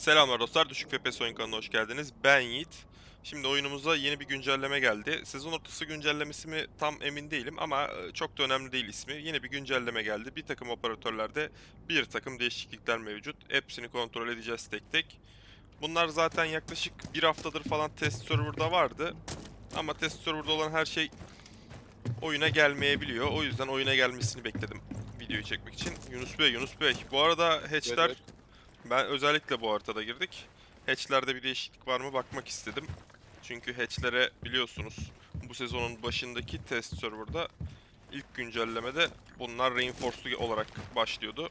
Selamlar dostlar, Düşük FPS Oyun kanalına hoş geldiniz. Ben Yiğit. Şimdi oyunumuza yeni bir güncelleme geldi. Sezon ortası güncellemesi mi tam emin değilim ama e, çok da önemli değil ismi. Yeni bir güncelleme geldi. Bir takım operatörlerde bir takım değişiklikler mevcut. Hepsini kontrol edeceğiz tek tek. Bunlar zaten yaklaşık bir haftadır falan test serverda vardı. Ama test serverda olan her şey oyuna gelmeyebiliyor. O yüzden oyuna gelmesini bekledim videoyu çekmek için. Yunus Bey, Yunus Bey. Bu arada hatchler Evet. Ben özellikle bu haritada girdik. Hatch'lerde bir değişiklik var mı bakmak istedim. Çünkü hatch'lere biliyorsunuz bu sezonun başındaki test serverda ilk güncellemede bunlar reinforced olarak başlıyordu.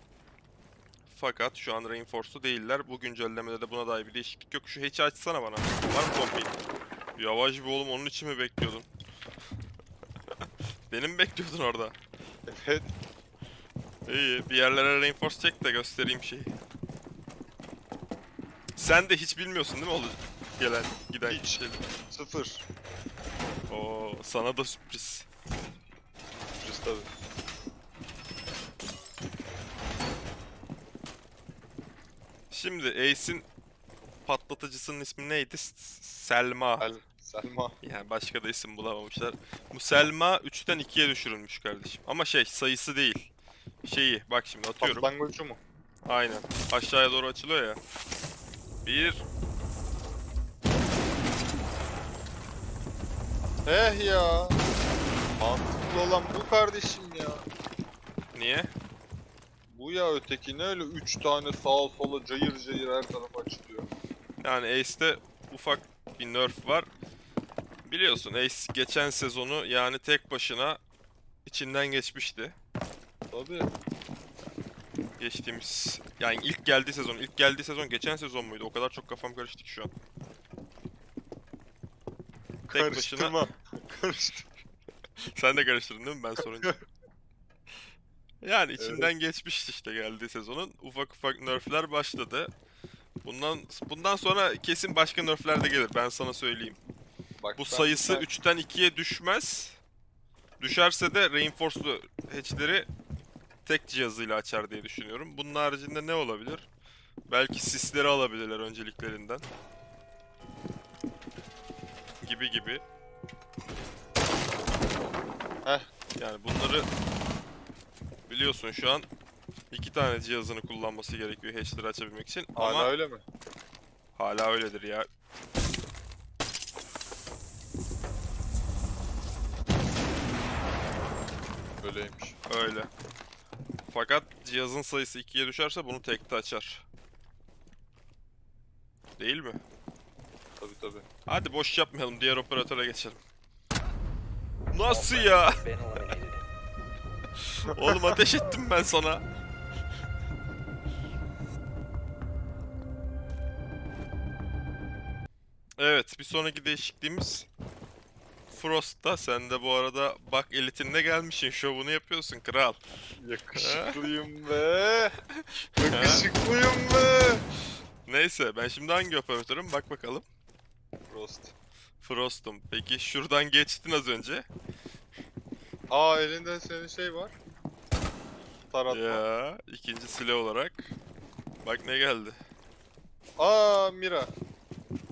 Fakat şu an reinforced değiller. Bu güncellemede de buna dair bir değişiklik yok. Şu hatch'i açsana bana. Var mı pompik? Yavaş bir oğlum onun için mi bekliyordun? Beni mi bekliyordun orada? Evet. İyi, bir yerlere reinforce çek de göstereyim şeyi. Sen de hiç bilmiyorsun değil mi oğlum? Gelen, giden Hiç. şeyleri. Sıfır. Oo, sana da sürpriz. Sürpriz tabii. Şimdi Ace'in patlatıcısının ismi neydi? S- Selma. Sel Selma. Yani başka da isim bulamamışlar. Bu Selma 3'ten 2'ye düşürülmüş kardeşim. Ama şey sayısı değil. Şeyi bak şimdi atıyorum. Patlangocu mu? Aynen. Aşağıya doğru açılıyor ya. Bir. Eh ya. Mantıklı olan bu kardeşim ya. Niye? Bu ya öteki ne öyle 3 tane sağa sola cayır cayır her tarafa açılıyor. Yani Ace'de ufak bir nerf var. Biliyorsun Ace geçen sezonu yani tek başına içinden geçmişti. Tabii. Geçtiğimiz yani ilk geldiği sezon, ilk geldiği sezon geçen sezon muydu? O kadar çok kafam karıştı ki şu an. Tek başına Karıştırma. Karıştır. sen de karıştırdın değil mi ben sorunca? Yani içinden geçmişti işte geldiği sezonun. Ufak ufak nerfler başladı. Bundan bundan sonra kesin başka nerfler de gelir ben sana söyleyeyim. Bak Bu ben- sayısı ben- 3'ten 2'ye düşmez. Düşerse de reinforced hatch'leri tek cihazıyla açar diye düşünüyorum. Bunun haricinde ne olabilir? Belki sisleri alabilirler önceliklerinden. Gibi gibi. Heh. Yani bunları biliyorsun şu an iki tane cihazını kullanması gerekiyor hatch'leri açabilmek için. Hala Ama öyle mi? hala öyledir ya. Öyleymiş. Öyle. Fakat cihazın sayısı 2'ye düşerse bunu tekte açar. Değil mi? Tabii tabii. Hadi boş yapmayalım diğer operatöre geçelim. Nasıl ya? Oğlum ateş ettim ben sana. Evet bir sonraki değişikliğimiz Frost'ta sen de bu arada bak elitinde gelmişsin şovunu yapıyorsun kral. Yakışıklıyım be. Yakışıklıyım be. Neyse ben şimdi hangi operatörüm bak bakalım. Frost. Frost'um. Peki şuradan geçtin az önce. Aa elinde senin şey var. Taratma. Ya ikinci silah olarak. Bak ne geldi. Aa Mira.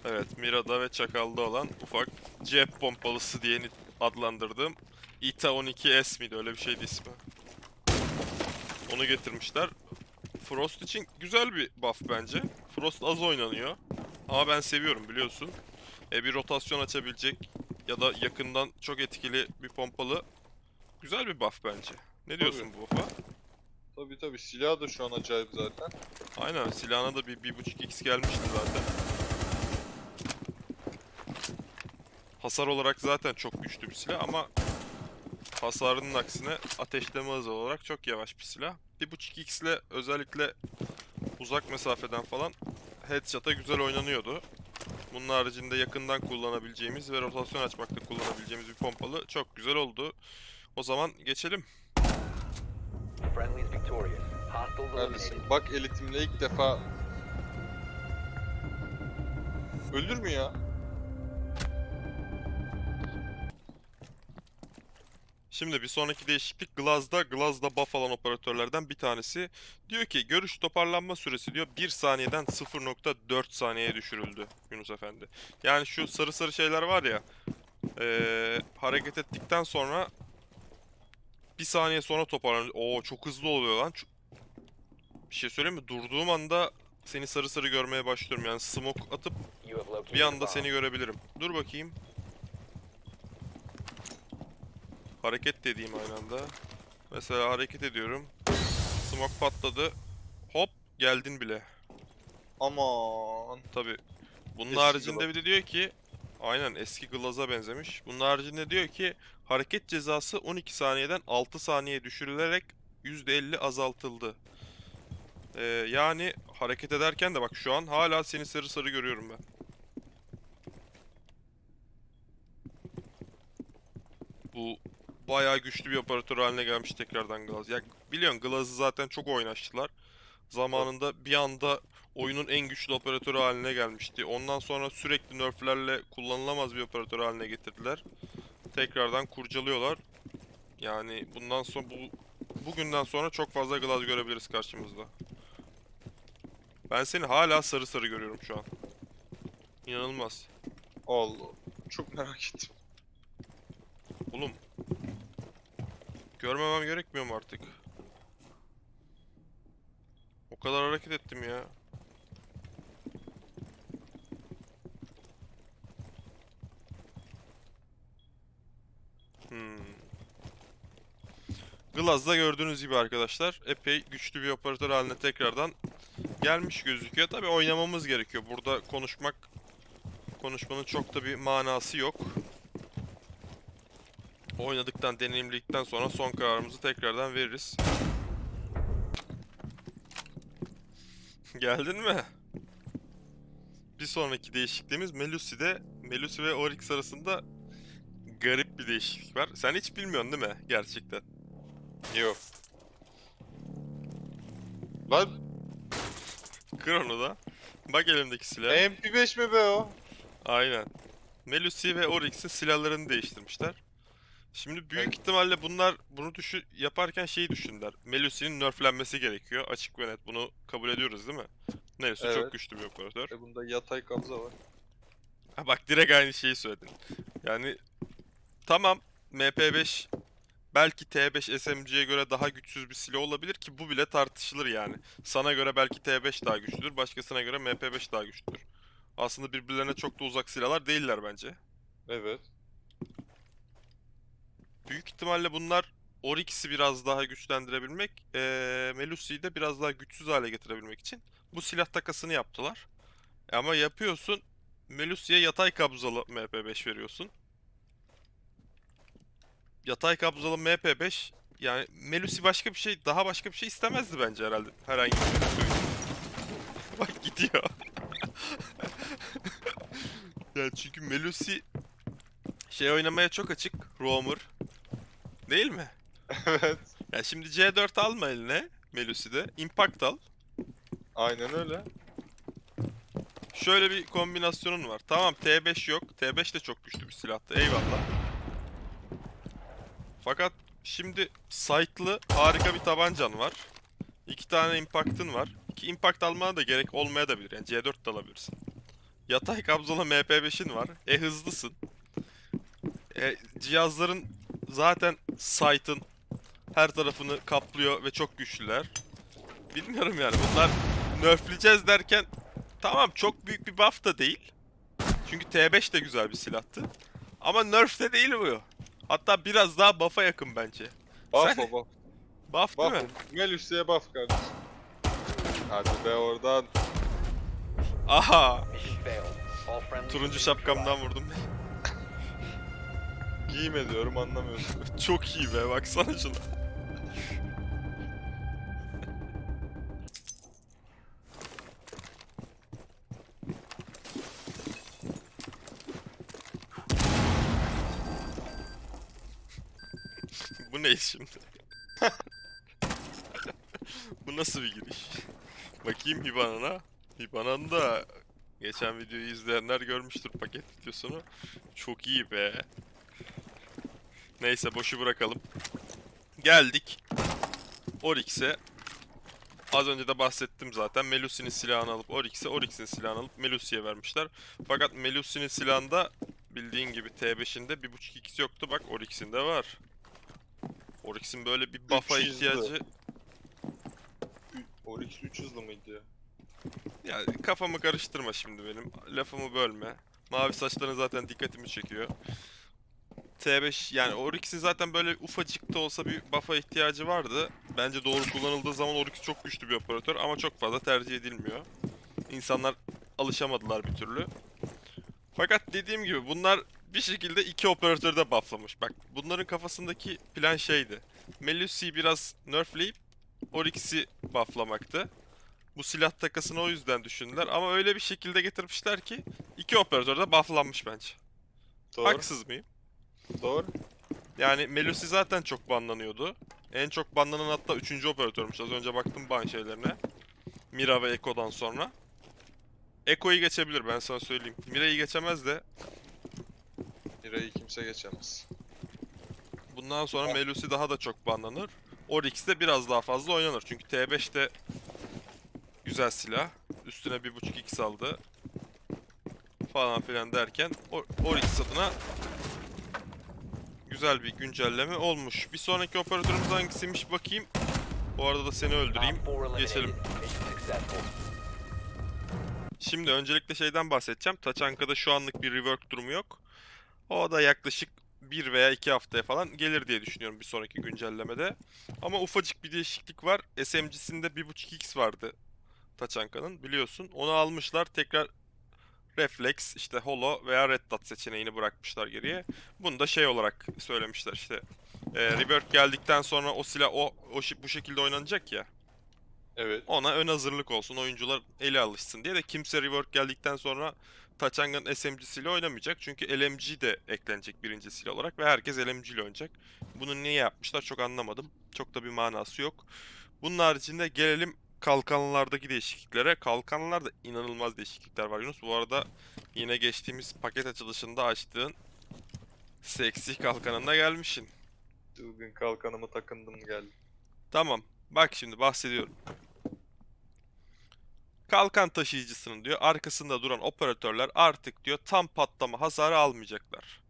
Evet Mira'da ve Çakal'da olan ufak cep pompalısı diye adlandırdığım ITA 12S miydi öyle bir şeydi ismi. Onu getirmişler. Frost için güzel bir buff bence. Frost az oynanıyor. Ama ben seviyorum biliyorsun. E bir rotasyon açabilecek ya da yakından çok etkili bir pompalı güzel bir buff bence. Ne diyorsun bu buffa? Tabii tabii silah da şu an acayip zaten. Aynen silahına da bir 1.5x gelmişti zaten. Hasar olarak zaten çok güçlü bir silah ama hasarının aksine ateşleme hızı olarak çok yavaş bir silah. 1.5x ile özellikle uzak mesafeden falan headshot'a güzel oynanıyordu. Bunun haricinde yakından kullanabileceğimiz ve rotasyon açmakta kullanabileceğimiz bir pompalı çok güzel oldu. O zaman geçelim. Eliminated. bak elitimle ilk defa Ölür mü ya? Şimdi bir sonraki değişiklik Glaz'da. Glaz'da buff alan operatörlerden bir tanesi. Diyor ki görüş toparlanma süresi diyor 1 saniyeden 0.4 saniyeye düşürüldü Yunus Efendi. Yani şu sarı sarı şeyler var ya eee, hareket ettikten sonra bir saniye sonra toparlanıyor. Oo çok hızlı oluyor lan. Bir şey söyleyeyim mi? Durduğum anda seni sarı sarı görmeye başlıyorum. Yani smoke atıp bir anda seni görebilirim. Dur bakayım. Hareket dediğim aynı anda. Mesela hareket ediyorum. Smoke patladı. Hop geldin bile. Aman. Tabi. Bunun Eski haricinde Glaz. bir de diyor ki aynen eski Glaz'a benzemiş. Bunun haricinde diyor ki hareket cezası 12 saniyeden 6 saniye düşürülerek %50 azaltıldı. Ee, yani hareket ederken de bak şu an hala seni sarı sarı görüyorum ben. Bu bayağı güçlü bir operatör haline gelmiş tekrardan Glaz. Ya biliyorsun Glaz'ı zaten çok oynaştılar. Zamanında bir anda oyunun en güçlü operatörü haline gelmişti. Ondan sonra sürekli nerflerle kullanılamaz bir operatör haline getirdiler. Tekrardan kurcalıyorlar. Yani bundan sonra bu bugünden sonra çok fazla Glaz görebiliriz karşımızda. Ben seni hala sarı sarı görüyorum şu an. İnanılmaz. Allah. Çok merak ettim. Oğlum. Görmemem gerekmiyor mu artık? O kadar hareket ettim ya. Hmm. Glaz'da gördüğünüz gibi arkadaşlar epey güçlü bir operatör haline tekrardan gelmiş gözüküyor. Tabi oynamamız gerekiyor. Burada konuşmak konuşmanın çok da bir manası yok. Oynadıktan, deneyimledikten sonra son kararımızı tekrardan veririz. Geldin mi? Bir sonraki değişikliğimiz Melusi'de. Melusi ve Oryx arasında garip bir değişiklik var. Sen hiç bilmiyorsun değil mi? Gerçekten. Yok. Lan Kır onu da. Bak elimdeki silah. MP5 mi be o? Aynen. Melusi ve Oryx'in silahlarını değiştirmişler. Şimdi büyük Evet. ihtimalle bunlar bunu düşü yaparken şeyi düşündüler. Melusi'nin nerflenmesi gerekiyor. Açık ve net. Bunu kabul ediyoruz değil mi? Melusi çok Evet. güçlü bir operatör. E bunda yatay kabza var. Ha bak direkt aynı şeyi söyledin. Yani tamam MP5 belki T5 SMG'ye göre daha güçsüz bir silah olabilir ki bu bile tartışılır yani. Sana göre belki T5 daha güçlüdür, başkasına göre MP5 daha güçlüdür. Aslında birbirlerine çok da uzak silahlar değiller bence. Evet. Büyük ihtimalle bunlar Oryx'i biraz daha güçlendirebilmek, eee Melusi'yi de biraz daha güçsüz hale getirebilmek için bu silah takasını yaptılar. Ama yapıyorsun, Melusi'ye yatay kabzalı MP5 veriyorsun. Yatay kabzalı MP5, yani Melusi başka bir şey, daha başka bir şey istemezdi bence herhalde. Herhangi bir şey. Bak gidiyor. yani çünkü Melusi şey oynamaya çok açık, roamer. Değil mi? evet. Ya şimdi C4 alma eline Melusi'de. Impact al. Aynen öyle. Şöyle bir kombinasyonun var. Tamam T5 yok. T5 de çok güçlü bir silahtı. Eyvallah. Fakat şimdi sight'lı harika bir tabancan var. İki tane impact'ın var. Ki impact almana da gerek olmaya da bilir. Yani C4 de alabilirsin. Yatay kabzalı MP5'in var. E hızlısın. E, cihazların zaten sight'ın her tarafını kaplıyor ve çok güçlüler. Bilmiyorum yani bunlar nerfleyeceğiz derken tamam çok büyük bir buff da değil. Çünkü T5 de güzel bir silahtı. Ama nerf de değil bu. Hatta biraz daha buff'a yakın bence. Buff Sen- o buff. Buff değil Buff. mi? Melus'e buff kardeşim. Hadi be oradan. Aha! Turuncu şapkamdan vurdum. Giyme diyorum anlamıyorsun. Çok iyi be baksana şuna. Bu ne şimdi? Bu nasıl bir giriş? Bakayım Hibana'na. Hibana'nın da geçen videoyu izleyenler görmüştür paket videosunu. Çok iyi be. Neyse boşu bırakalım. Geldik. Oryx'e. Az önce de bahsettim zaten. Melusi'nin silahını alıp Oryx'e, Oryx'in silahını alıp Melusi'ye vermişler. Fakat Melusi'nin silahında bildiğin gibi T5'inde 1.5x yoktu. Bak Oryx'in de var. Oryx'in böyle bir buff'a ihtiyacı... Oryx 3 hızlı mıydı ya? Ya kafamı karıştırma şimdi benim. Lafımı bölme. Mavi saçların zaten dikkatimi çekiyor. T5 yani Oryx'in zaten böyle ufacık da olsa bir buff'a ihtiyacı vardı. Bence doğru kullanıldığı zaman Oryx çok güçlü bir operatör ama çok fazla tercih edilmiyor. İnsanlar alışamadılar bir türlü. Fakat dediğim gibi bunlar bir şekilde iki operatörü de bufflamış. Bak bunların kafasındaki plan şeydi. Melusi'yi biraz nerfleyip Oryx'i bufflamaktı. Bu silah takasını o yüzden düşündüler ama öyle bir şekilde getirmişler ki iki operatör de bufflanmış bence. Doğru. Haksız mıyım? Doğru. Yani Melusi zaten çok banlanıyordu. En çok banlanan hatta 3. operatörmüş. Az önce baktım ban şeylerine. Mira ve Eko'dan sonra. Eko'yu geçebilir ben sana söyleyeyim. Mira'yı geçemez de Mira'yı kimse geçemez. bundan sonra Ah. Melusi daha da çok banlanır. Oryx de biraz daha fazla oynanır. Çünkü T5 de güzel silah. Üstüne 1.5x aldı. Falan filan derken O- Oryx adına güzel bir güncelleme olmuş. Bir sonraki operatörümüz hangisiymiş bakayım. Bu arada da seni öldüreyim. Op 4 eliminated. Geçelim. Şimdi öncelikle şeyden bahsedeceğim. Taçanka'da şu anlık bir rework durumu yok. O da yaklaşık 1 veya 2 haftaya falan gelir diye düşünüyorum bir sonraki güncellemede. Ama ufacık bir değişiklik var. SMG'sinde 1.5x vardı Taçanka'nın biliyorsun. Onu almışlar tekrar Reflex, işte Holo veya Red Dot seçeneğini bırakmışlar geriye. Bunu da şey olarak söylemişler işte. E, rework geldikten sonra o silah o, o bu şekilde oynanacak ya. Evet. Ona ön hazırlık olsun. Oyuncular eli alışsın diye de kimse rework geldikten sonra Taçanga'nın SMG'siyle oynamayacak. Çünkü LMG de eklenecek birinci silah olarak ve herkes LMG ile oynayacak. Bunu niye yapmışlar çok anlamadım. Çok da bir manası yok. Bunun haricinde gelelim kalkanlardaki değişikliklere. Kalkanlarda inanılmaz değişiklikler var Yunus. Bu arada yine geçtiğimiz paket açılışında açtığın seksi kalkanına gelmişsin. Çılgın kalkanımı takındım geldi. Tamam. Bak şimdi bahsediyorum. Kalkan taşıyıcısının diyor arkasında duran operatörler artık diyor tam patlama hasarı almayacaklar.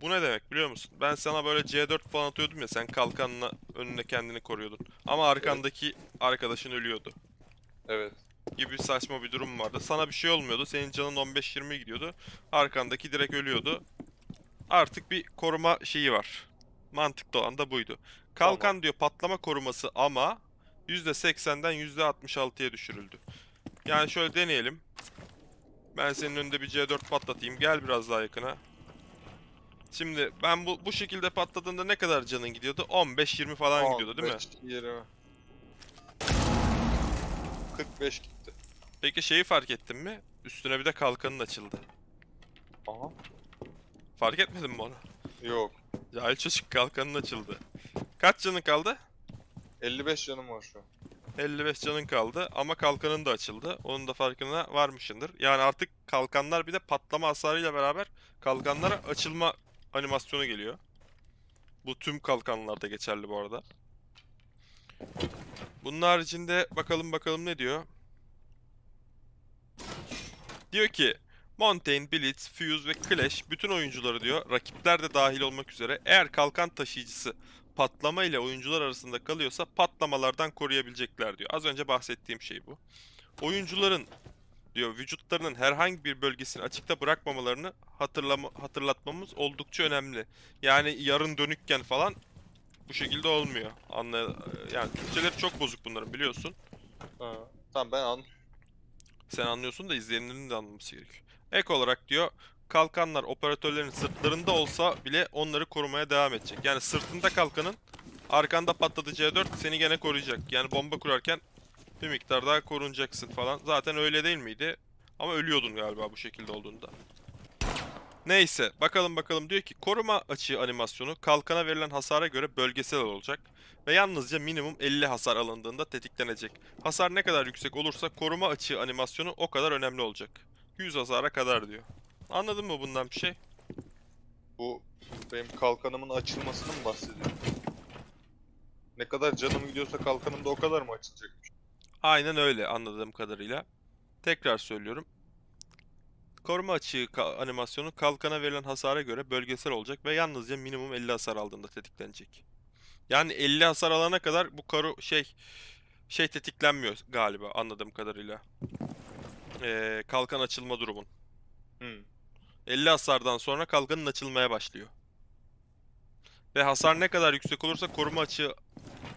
Bu ne demek biliyor musun? Ben sana böyle C4 falan atıyordum ya sen kalkanla önüne kendini koruyordun. Ama arkandaki arkadaşın ölüyordu. Evet. Gibi saçma bir durum vardı. Sana bir şey olmuyordu. Senin canın 15-20 gidiyordu. Arkandaki direkt ölüyordu. Artık bir koruma şeyi var. Mantıklı olan da buydu. Kalkan diyor patlama koruması ama %80'den %66'ya düşürüldü. Yani şöyle deneyelim. Ben senin önünde bir C4 patlatayım. Gel biraz daha yakına. Şimdi ben bu bu şekilde patladığında ne kadar canın gidiyordu? 15-20 falan gidiyordu değil mi? 15 20. 45 gitti. Peki şeyi fark ettin mi? Üstüne bir de kalkanın açıldı. Aha. Fark etmedin mi onu? Yok. Cahil çocuk kalkanın açıldı. Kaç canın kaldı? 55 canım var şu an. 55 canın kaldı ama kalkanın da açıldı. Onun da farkına varmışsındır. Yani artık kalkanlar bir de patlama hasarıyla beraber kalkanlara açılma animasyonu geliyor. Bu tüm kalkanlarda geçerli bu arada. Bunun haricinde bakalım bakalım ne diyor. Diyor ki Montaigne, Blitz, Fuse ve Clash bütün oyuncuları diyor rakipler de dahil olmak üzere eğer kalkan taşıyıcısı patlama ile oyuncular arasında kalıyorsa patlamalardan koruyabilecekler diyor. Az önce bahsettiğim şey bu. Oyuncuların diyor vücutlarının herhangi bir bölgesini açıkta bırakmamalarını hatırlama, hatırlatmamız oldukça önemli. Yani yarın dönükken falan bu şekilde olmuyor. Anla yani Türkçeleri çok bozuk bunların biliyorsun. Ha. Tamam ben an. Sen anlıyorsun da izleyenlerin de anlaması gerekiyor. Ek olarak diyor kalkanlar operatörlerin sırtlarında olsa bile onları korumaya devam edecek. Yani sırtında kalkanın arkanda patladı C4 seni gene koruyacak. Yani bomba kurarken bir miktar daha korunacaksın falan. Zaten öyle değil miydi? Ama ölüyordun galiba bu şekilde olduğunda. Neyse bakalım bakalım diyor ki koruma açığı animasyonu kalkana verilen hasara göre bölgesel olacak ve yalnızca minimum 50 hasar alındığında tetiklenecek. Hasar ne kadar yüksek olursa koruma açığı animasyonu o kadar önemli olacak. 100 hasara kadar diyor. Anladın mı bundan bir şey? Bu benim kalkanımın açılmasını mı bahsediyor? Ne kadar canım gidiyorsa kalkanım da o kadar mı açılacakmış? Aynen öyle anladığım kadarıyla. Tekrar söylüyorum. Koruma açığı ka- animasyonu kalkana verilen hasara göre bölgesel olacak ve yalnızca minimum 50 hasar aldığında tetiklenecek. Yani 50 hasar alana kadar bu karu şey şey tetiklenmiyor galiba anladığım kadarıyla. Ee, kalkan açılma durumun. Hmm. 50 hasardan sonra kalkanın açılmaya başlıyor. Ve hasar ne kadar yüksek olursa koruma açığı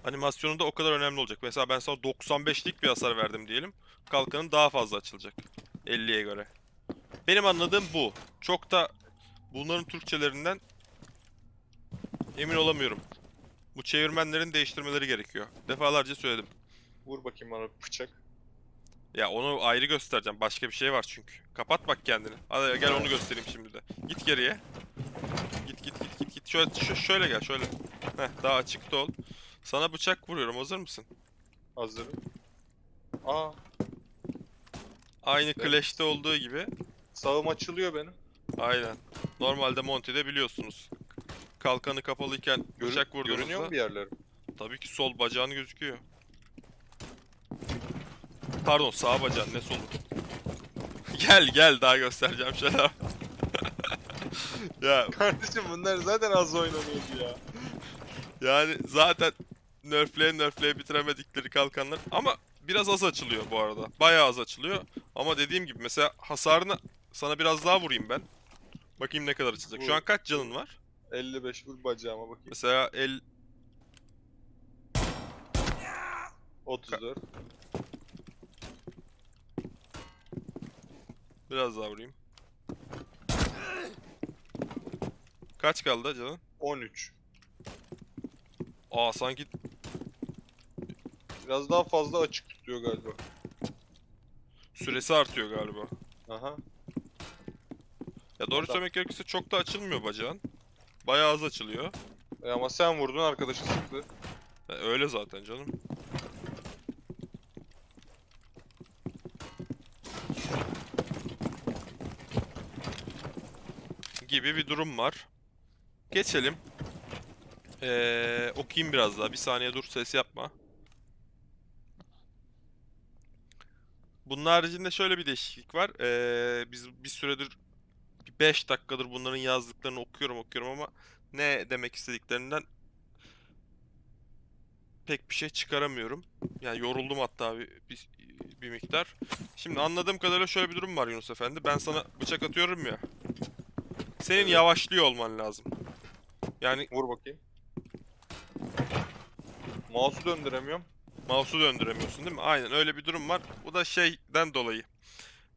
animasyonu da o kadar önemli olacak. Mesela ben sana 95'lik bir hasar verdim diyelim. Kalkanın daha fazla açılacak. 50'ye göre. Benim anladığım bu. Çok da bunların Türkçelerinden emin olamıyorum. Bu çevirmenlerin değiştirmeleri gerekiyor. Defalarca söyledim. Vur bakayım bana bıçak. Ya onu ayrı göstereceğim. Başka bir şey var çünkü. Kapat bak kendini. Hadi gel onu göstereyim şimdi de. Git geriye. Git git git git git. Şöyle şö- şöyle gel şöyle. Heh daha açıkta ol. Sana bıçak vuruyorum. Hazır mısın? Hazırım. Aa, Aynı Evet. Clash'te olduğu gibi. sağım açılıyor benim. Aynen. Normalde Monty'de biliyorsunuz. Kalkanı kapalıyken Görü- bıçak Görünüyor vurduğunuzda mu bir yerlerim? tabii ki sol bacağın gözüküyor. Pardon sağ bacağın ne solu? gel gel daha göstereceğim şeyler. ya Kardeşim bunlar zaten az oynanıyordu ya. Yani zaten nerfleye nerfleye bitiremedikleri kalkanlar ama biraz az açılıyor bu arada. Bayağı az açılıyor. Ama dediğim gibi mesela hasarını sana biraz daha vurayım ben. Bakayım ne kadar açılacak. Şu an kaç canın var? 55 vur bacağıma bakayım. Mesela el 34. biraz daha vurayım. Kaç kaldı canın? 13. Aa sanki Biraz daha fazla açık tutuyor galiba. süresi artıyor galiba. Aha. Ya doğru Adam- söylemek gerekirse çok da açılmıyor bacağın. Bayağı az açılıyor. E ama sen vurdun arkadaşı sıktı. E, öyle zaten canım. Gibi bir durum var. Geçelim. Ee, okuyayım biraz daha. Bir saniye dur ses yapma. Bunun haricinde şöyle bir değişiklik var. Ee, biz bir süredir 5 dakikadır bunların yazdıklarını okuyorum okuyorum ama ne demek istediklerinden pek bir şey çıkaramıyorum. Yani yoruldum hatta bir, bir, bir miktar. Şimdi anladığım kadarıyla şöyle bir durum var Yunus Efendi. Ben sana bıçak atıyorum ya. Senin yavaşlıyor olman lazım. Yani Vur bakayım. Mouse'u döndüremiyorum. Mouse'u döndüremiyorsun değil mi? Aynen öyle bir durum var. Bu da şeyden dolayı.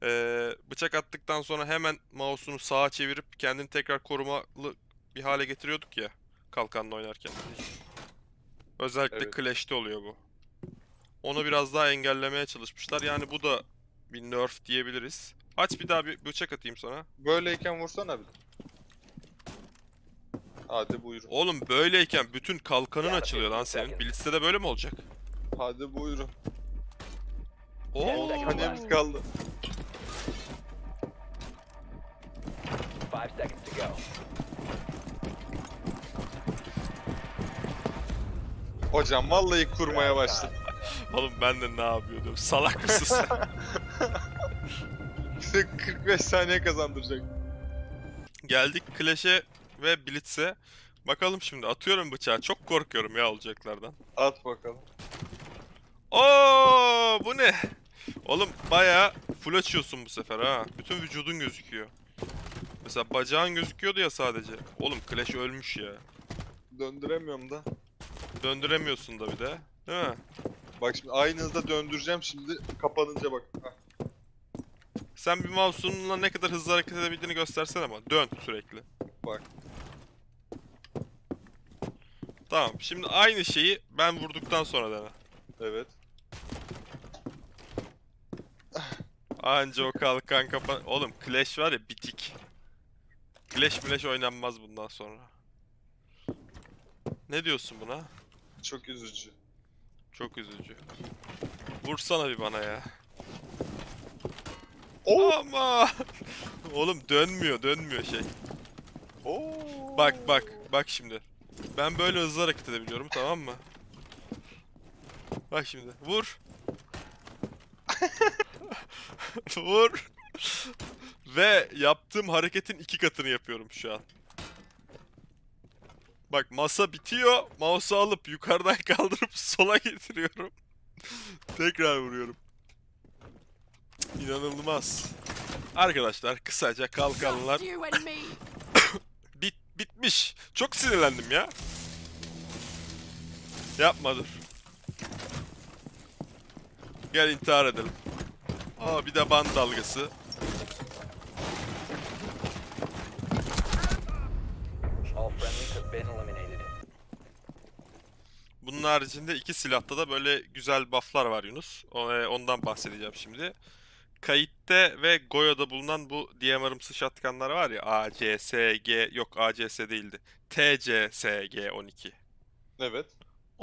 Ee, bıçak attıktan sonra hemen mouse'unu sağa çevirip kendini tekrar korumalı bir hale getiriyorduk ya. Kalkanla oynarken. Özellikle Evet. Clash'te oluyor bu. Onu biraz daha engellemeye çalışmışlar. Yani bu da bir nerf diyebiliriz. Aç bir daha bir bıçak atayım sana. Böyleyken vursana bir. Hadi buyurun. Oğlum böyleyken bütün kalkanın Ya, açılıyor lan senin. Blitz'te de böyle mi olacak? Hadi buyurun. Oo. Hanemiz kaldı. 5 seconds to go. Hocam vallahi kurmaya başladı. Oğlum ben de ne yapıyordum? Salak mısın sen? Bize 45 saniye kazandıracak. Geldik Clash'e ve Blitz'e. Bakalım şimdi atıyorum bıçağı. Çok korkuyorum ya olacaklardan. At bakalım. Oo bu ne? Oğlum bayağı full açıyorsun bu sefer ha. Bütün vücudun gözüküyor. Mesela bacağın gözüküyordu ya sadece. Oğlum Clash ölmüş ya. Döndüremiyorum da. Döndüremiyorsun da bir de. Değil mi? Bak şimdi aynı hızda döndüreceğim şimdi kapanınca bak. Hah. Sen bir mouse'unla ne kadar hızlı hareket edebildiğini göstersene ama. Dön sürekli. Bak. Tamam. Şimdi aynı şeyi ben vurduktan sonra dene. Evet. Anca o kalkan kapan... Oğlum Clash var ya bitik. Clash Clash oynanmaz bundan sonra. Ne diyorsun buna? Çok üzücü. Çok üzücü. Vursana bir bana ya. Oo! Ama! Oğlum dönmüyor, dönmüyor şey. Oo. Bak bak bak şimdi. Ben böyle hızlı hareket edebiliyorum tamam mı? Bak şimdi vur. vur. Ve yaptığım hareketin iki katını yapıyorum şu an. Bak masa bitiyor. Mouse'u alıp yukarıdan kaldırıp sola getiriyorum. Tekrar vuruyorum. İnanılmaz. Arkadaşlar kısaca kalkanlar. Bit bitmiş. Çok sinirlendim ya. Yapma dur. Gel intihar edelim. Aa bir de band dalgası. Bunun haricinde iki silahta da böyle güzel bufflar var Yunus. E, Ondan bahsedeceğim şimdi. Kayıtte ve Goyo'da bulunan bu DMR'ımsı shotgunlar var ya ACSG yok ACS değildi. TCSG12. Evet.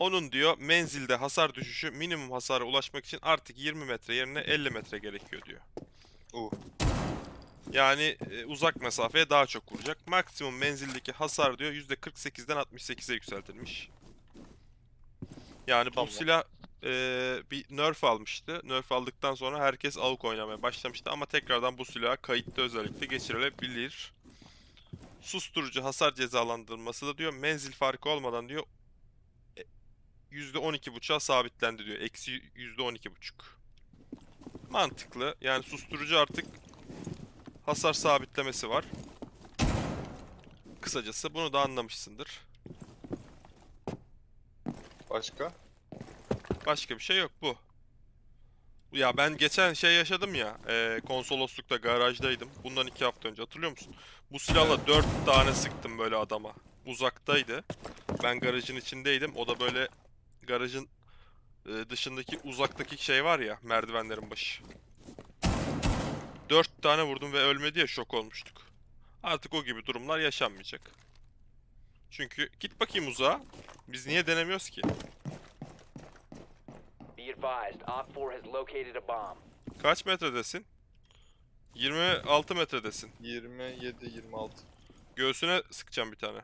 Onun diyor menzilde hasar düşüşü minimum hasara ulaşmak için artık 20 metre yerine 50 metre gerekiyor diyor. Uh. Yani e, uzak mesafeye daha çok vuracak. Maksimum menzildeki hasar diyor %48'den 68'e yükseltilmiş. Yani bu silah e, bir nerf almıştı. Nerf aldıktan sonra herkes AUK oynamaya başlamıştı ama tekrardan bu silaha kayıtlı özellikle geçirilebilir. Susturucu hasar cezalandırılması da diyor menzil farkı olmadan diyor %12.5'a sabitlendi diyor. Eksi %12.5. Mantıklı. Yani susturucu artık hasar sabitlemesi var. Kısacası bunu da anlamışsındır. Başka? Başka bir şey yok bu. Ya ben geçen şey yaşadım ya, eee, konsoloslukta garajdaydım. Bundan iki hafta önce hatırlıyor musun? Bu silahla dört tane sıktım böyle adama. Uzaktaydı. Ben garajın içindeydim. O da böyle garajın e, dışındaki uzaktaki şey var ya, merdivenlerin başı. Dört tane vurdum ve ölmedi ya şok olmuştuk. Artık o gibi durumlar yaşanmayacak. Çünkü git bakayım uzağa. Biz niye denemiyoruz ki? Be advised, Op 4 has located a bomb. Kaç metredesin? 26 metredesin. 27 26. Göğsüne sıkacağım bir tane.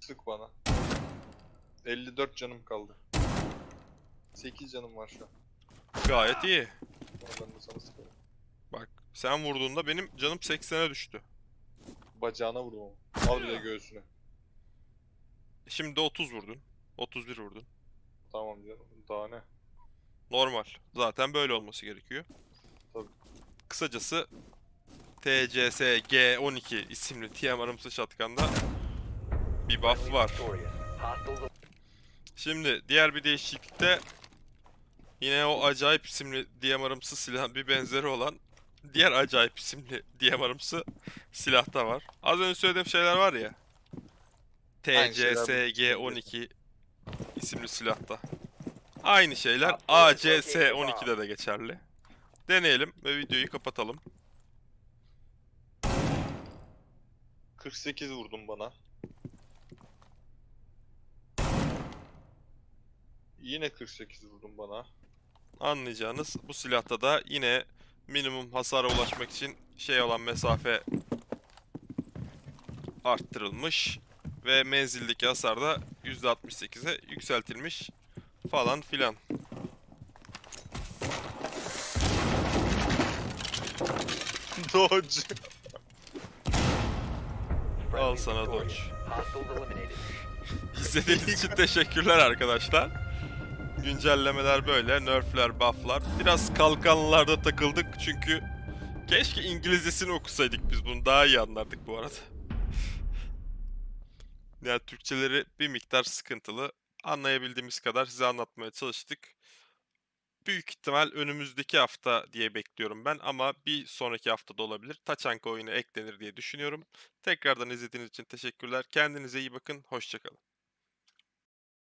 Sık bana. 54 canım kaldı. 8 canım var şu an. Gayet iyi. Ben de sana sıkarım. Bak sen vurduğunda benim canım 80'e düştü. Bacağına vurdum ama. Al bir de göğsüne. Şimdi de 30 vurdun. 31 vurdun. Tamam canım. Daha ne? Normal. Zaten böyle olması gerekiyor. Tabii. Kısacası TCS-G12 isimli TMR'ımsı shotgun'da bir buff var. Şimdi diğer bir değişiklikte yine o acayip isimli DMR'ımsı silahın bir benzeri olan diğer acayip isimli DMR'ımsı silahta var. Az önce söylediğim şeyler var ya. Aynı şeyler bu TCSG12 isimli silahta. Aynı şeyler Up four is ACS12'de de geçerli. Deneyelim ve videoyu kapatalım. 48 vurdum bana. Yine 48 vurdum bana. Anlayacağınız bu silahta da yine minimum hasara ulaşmak için şey olan mesafe arttırılmış ve menzildeki hasar da %68'e yükseltilmiş falan filan. Dodge. friendly sana dodge. İzlediğiniz için teşekkürler arkadaşlar. Güncellemeler böyle, nerfler, bufflar. Biraz kalkanlarda takıldık çünkü keşke İngilizcesini okusaydık biz bunu daha iyi anlardık bu arada. Yani Türkçeleri bir miktar sıkıntılı. Anlayabildiğimiz kadar size anlatmaya çalıştık. Büyük ihtimal önümüzdeki hafta diye bekliyorum ben ama bir sonraki hafta da olabilir. Taçanka oyunu eklenir diye düşünüyorum. Tekrardan izlediğiniz için teşekkürler. Kendinize iyi bakın. Hoşçakalın.